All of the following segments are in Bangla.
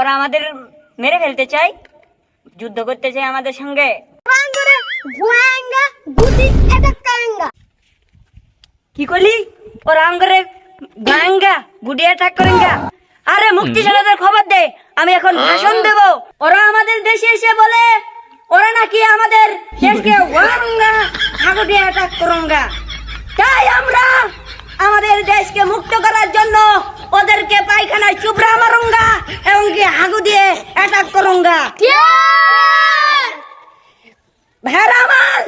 ওরা আমাদের মেরে ফেলতে চায় যুদ্ধ করতে চায় আমাদের সঙ্গে। কি করলি? ওরা গাঙ্গা গুডি অ্যাটাক করেঙ্গা আরে মুক্তি সেনাদের খবর দে আমি এখন ভাষণ দেব। ওরা আমাদের দেশে এসে বলে ওরা নাকি আমাদের দেশকে অ্যাটাক করঙ্গা। তাই আমরা আমাদের দেশকে মুক্ত করার জন্য ওদেরকে পায়খানায় চুপড়া মারুঙ্গা এবং কি হাগু দিয়ে অ্যাটাক করুঙ্গা। ভেড়া আমার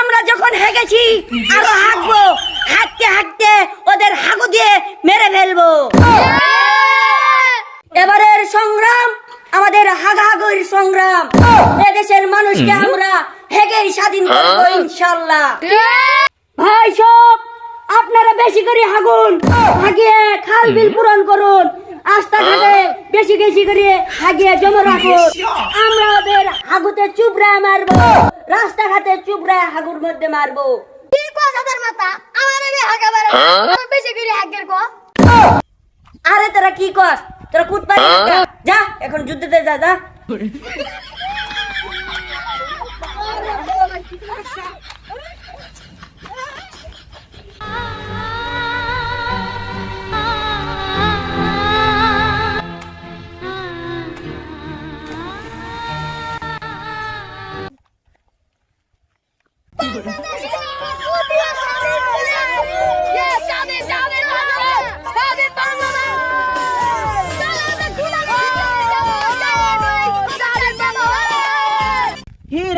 আমরা যখন হেগেছি আরও হাঁকবো হাঁকতে হাঁকতে ওদের হাগু দিয়ে মেরে ফেলব এবারের সংগ্রাম আমাদের হাগাহাগুর সংগ্রাম এদেশের মানুষকে আমরা হেগেই স্বাধীন করব ইনশাল্লাহ ভাই সব আপনারা বেশি করে হাগুন হাগিয়ে খাল বিল পূরণ করুন। রাস্তাঘাটে বেশি বেশি করে হাগিয়ে জমা রাখুন। আমরা ওদের হাগুতে চুবড়া মারবো। রাস্তাঘাটে চুবড়া হাগুর মধ্যে মারবো। কি মাথা? আমার বেশি করে হাগের কো? আরে তোরা কি কর তোরা পারি যা এখন যুদ্ধতে যা যা।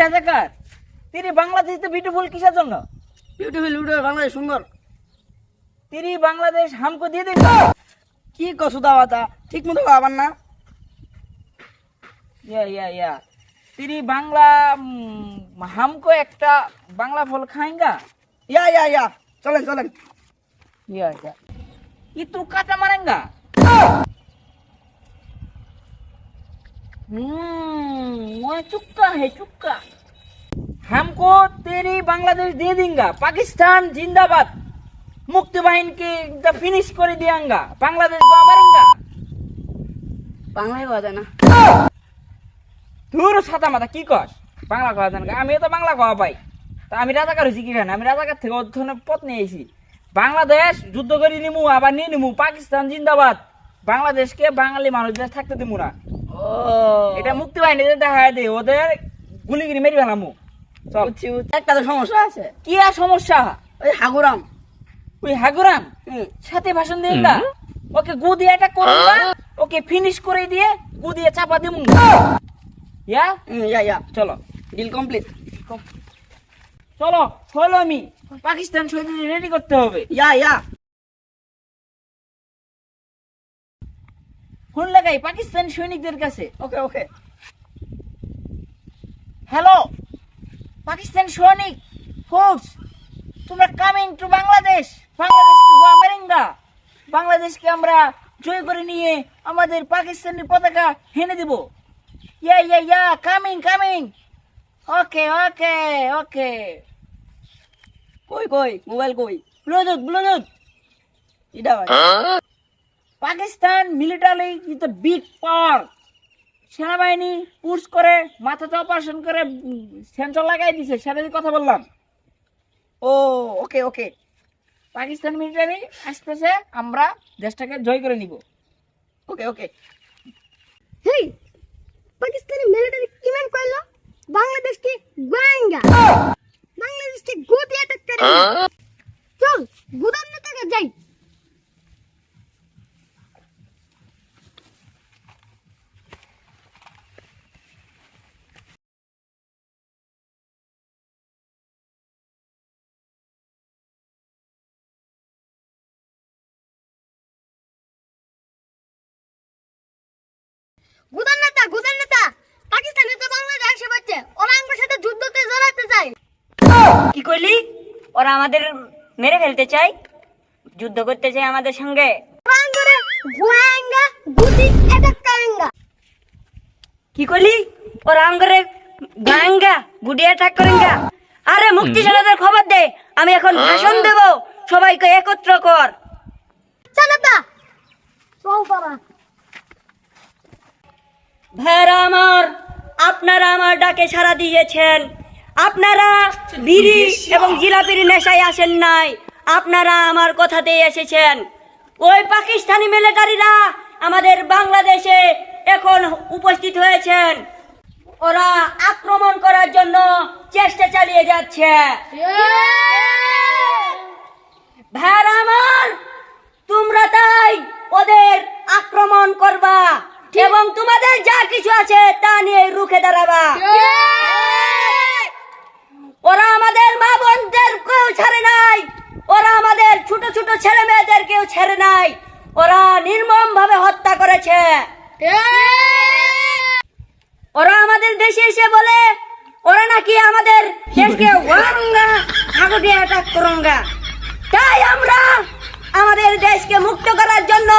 রাজাকার? তিনি বাংলাদেশ বিউটিফুল কিসের জন্য? বিউটিফুল বিউটিফুল বাংলাদেশ সুন্দর। তিনি বাংলাদেশ হামকো দিয়ে দিল। কি কসু দাওয়াতা ঠিক মতো খাবার না। ইয়া ইয়া ইয়া। তিনি বাংলা হামকো একটা বাংলা ফল খাইঙ্গা? ইয়া ইয়া ইয়া। চলেন চলেন। ইয়া ইয়া। ই তু কাটা মারেঙ্গা? হুম চুক্কা হে চুক্কা। हमको तेरी बांग्लादेश दे देंगे पाकिस्तान जिंदाबाद मुक्ति बाहिनी के फिनिश कर दियांगा बांग्लादेश को मारेंगा বাংলায় কথা না ধুর ছাতা মাথা কি কস বাংলা খাওয়া জান আমি তো বাংলা খাওয়া পাই তা আমি রাজাকার হয়েছি কি আমি রাজাকার থেকে অধ্যয়নের পথ নিয়ে এসেছি বাংলাদেশ যুদ্ধ করে নিমু আবার নিয়ে নিমু পাকিস্তান জিন্দাবাদ বাংলাদেশকে বাঙালি মানুষদের থাকতে দিমু না ও এটা মুক্তি বাহিনী দেখা দে ওদের গুলিগিরি মেরে ফেলামু চল। বুঝছি বুঝছি। একটা তো সমস্যা আছে। কি আর সমস্যা? ওই হাগুরাম। ওই হাগুরাম? সাথে ভাষণ দিন না। ওকে গু দিয়ে অ্যাটাক করুন ওকে ফিনিশ করে দিয়ে গু দিয়ে চাপা দিমু ইয়া? Yeah yeah. চলো। ডিল কমপ্লিট চলো ফলো মি পাকিস্তান সৈন্য রেডি করতে হবে। ইয়া ইয়া। ফোন লাগাই পাকিস্তান সৈনিকদের কাছে। ওকে ওকে। হ্যালো পাকিস্তান সৈনিক ফোর্স তোমরা কামিং টু বাংলাদেশ বাংলাদেশকে গো মারেঙ্গা। বাংলাদেশকে আমরা জয় করে নিয়ে আমাদের পাকিস্তানি পতাকা হেনে দেব। ইয়া ইয়া ইয়া কামিং কামিং ওকে ওকে ওকে। কই কই মোবাইল কই? ব্লুটুথ ব্লুটুথ ইডা ভাই। Pakistan military is the big power. সেনাবাহিনী পুশ করে মাথাতে অপারেশন করে সেন্সর লাগাই দিছে সেটা কথা বললাম। ও ওকে ওকে। পাকিস্তান মিলিটারি আসতেছে আমরা দেশটাকে জয় করে নিব। ওকে ওকে। হেই পাকিস্তানি মিলিটারি কিমান কইলো বাংলাদেশকে গোয়াঙ্গা বাংলাদেশকে গুটি অ্যাটাক করেঙ্গা চল গুদাম নেতাকে যাই নেতা গুদান নেতা পাকিস্তানি তো বাংলাদেশ আসে বাচ্চে ওরা আমার সাথে যুদ্ধতে জড়াতে চায়। কি ওরা আমাদের মেরে ফেলতে চায় যুদ্ধ করতে চায় আমাদের সঙ্গে। কি করলি? ওরা আমগরে গাঙ্গা গুডি অ্যাটাক করেঙ্গা আরে মুক্তি সেনাদের খবর দে আমি এখন ভাষণ দেব। সবাইকে একত্র কর। ভাইরা আমার, আপনারা আমার ডাকে সাড়া দিয়েছেন। আপনারা বিড়ি এবং জিলাপির নেশায় আসেন নাই। আপনারা আমার কথাতেই এসেছেন। ওই পাকিস্তানি মিলিটারিরা আমাদের বাংলাদেশে এখন উপস্থিত হয়েছেন। ওরা আক্রমণ করার জন্য চেষ্টা চালিয়ে যাচ্ছে। ভাইরা আমার তোমরা তাই ওদের আক্রমণ করবা এবং তোমাদের যা কিছু আছে তা নিয়ে রুখে দাঁড়াবা। ওরা আমাদের মা বোনদের কেউ ছাড়ে নাই। ওরা আমাদের ছোট ছোট ছেলে মেয়েদের কেউ ছেড়ে নাই। ওরা নির্মম ভাবে হত্যা করেছে। ওরা আমাদের দেশে এসে বলে ওরা নাকি আমাদের দেশকে ওয়ারঙ্গা হাগুটি অ্যাটাক করঙ্গা। তাই আমরা আমাদের দেশকে মুক্ত করার জন্য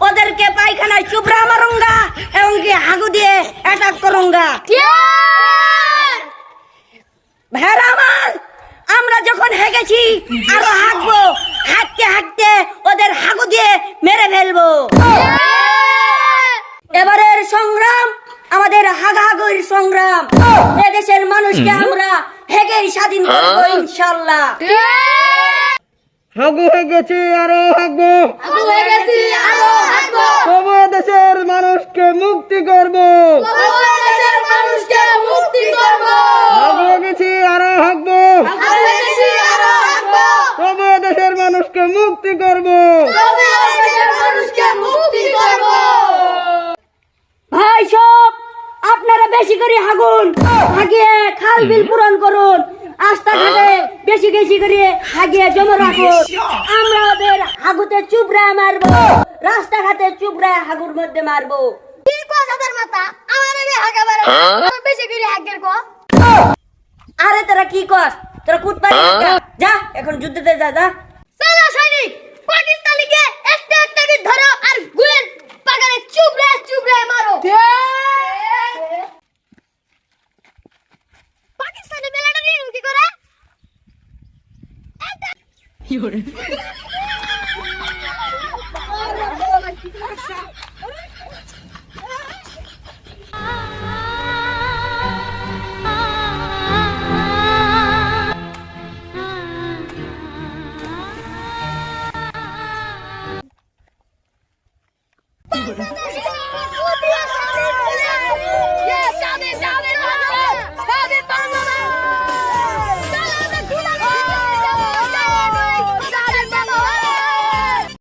ওদেরকে পায়খানায় চুপড়া মারুঙ্গা এবং কি হাগু দিয়ে অ্যাটাক করুঙ্গা। ভেড়া আমার আমরা যখন হেগেছি আরও হাঁকবো হাঁকতে হাঁকতে ওদের হাগু দিয়ে মেরে ফেলব। এবারের সংগ্রাম আমাদের হাগাহাগির সংগ্রাম। এদেশের মানুষকে আমরা হেগেই স্বাধীন করব ইনশাল্লাহ। হাগু হয়ে গেছি আরও হাগবো তবু দেশের মানুষকে মুক্তি করব হাগু হয়ে গেছি আরও হাগবো তবু দেশের মানুষকে মুক্তি করব ভাই সব আপনারা বেশি করে হাগুন হাগিয়ে খাল বিল পূরণ করুন। আস্থা ঘাটে বেশি বেশি করে হাগিয়ে জমা রাখুন। আমরা ওদের হাগুতে মারবো। রাস্তাঘাটে হাগুর মধ্যে মারবো। কি মাথা? আমার আমি হাগা বেশি করে হাগের কো? আরে তোরা কি কর তোরা কুট পারি যা এখন যুদ্ধতে যা যা। চলো সৈনিক পাকিস্তানিকে 上